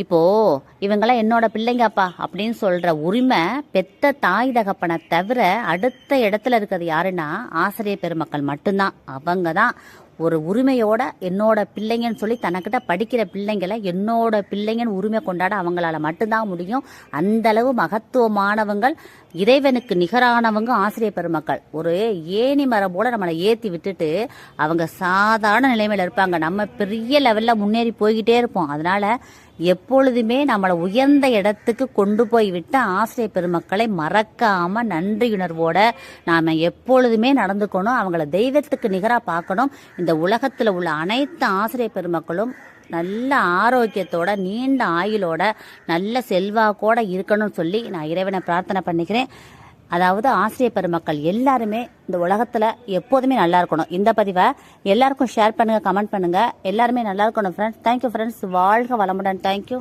இப்போ இவங்களாம் என்னோட பிள்ளைங்கப்பா அப்படின்னு சொல்ற உரிமை பெத்த தாய் தகப்பனை தவிர அடுத்த இடத்துல இருக்கிறது யாருன்னா ஆசிரியர் பெருமக்கள் மட்டும்தான். அவங்க தான் ஒரு உரிமையோட என்னோட பிள்ளைங்கன்னு சொல்லி தனக்கிட்ட படிக்கிற பிள்ளைங்களை என்னோட பிள்ளைங்கன்னு உரிமை கொண்டாட அவங்களால மட்டும்தான் முடியும். அந்த அளவு மகத்துவமானவங்கள் இறைவனுக்கு நிகரானவங்க ஆசிரியர் பெருமக்கள். ஒரு ஏணி மரம் போல நம்மளை ஏத்தி விட்டுட்டு அவங்க சாதாரண நிலைமையில இருப்பாங்க. நம்ம பெரிய லெவல்ல முன்னேறி போய்கிட்டே இருப்போம். அதனால எப்பொழுதுமே நம்மளை உயர்ந்த இடத்துக்கு கொண்டு போய் விட்ட ஆசிரியர் பெருமக்களை மறக்காம நன்றியுணர்வோட நாம எப்பொழுதுமே நடந்துக்கணும். அவங்கள தெய்வத்துக்கு நிகராக பார்க்கணும். இந்த உலகத்தில் உள்ள அனைத்து ஆசிரியர் பெருமக்களும் நல்ல ஆரோக்கியத்தோட நீண்ட ஆயுளோட நல்ல செல்வாக்கோட இருக்கணும்னு சொல்லி நான் இறைவனை பிரார்த்தனை பண்ணிக்கிறேன். அதாவது ஆசிரியர் பெருமக்கள் எல்லாருமே இந்த உலகத்துல எப்போதுமே நல்லா இருக்கணும். இந்த பதிவை எல்லாருக்கும் ஷேர் பண்ணுங்க கமெண்ட் பண்ணுங்க. எல்லாருமே நல்லா இருக்கணும் ஃப்ரெண்ட்ஸ் தேங்க்யூ ஃப்ரெண்ட்ஸ் வாழ்க வளமுடன். தேங்க்யூ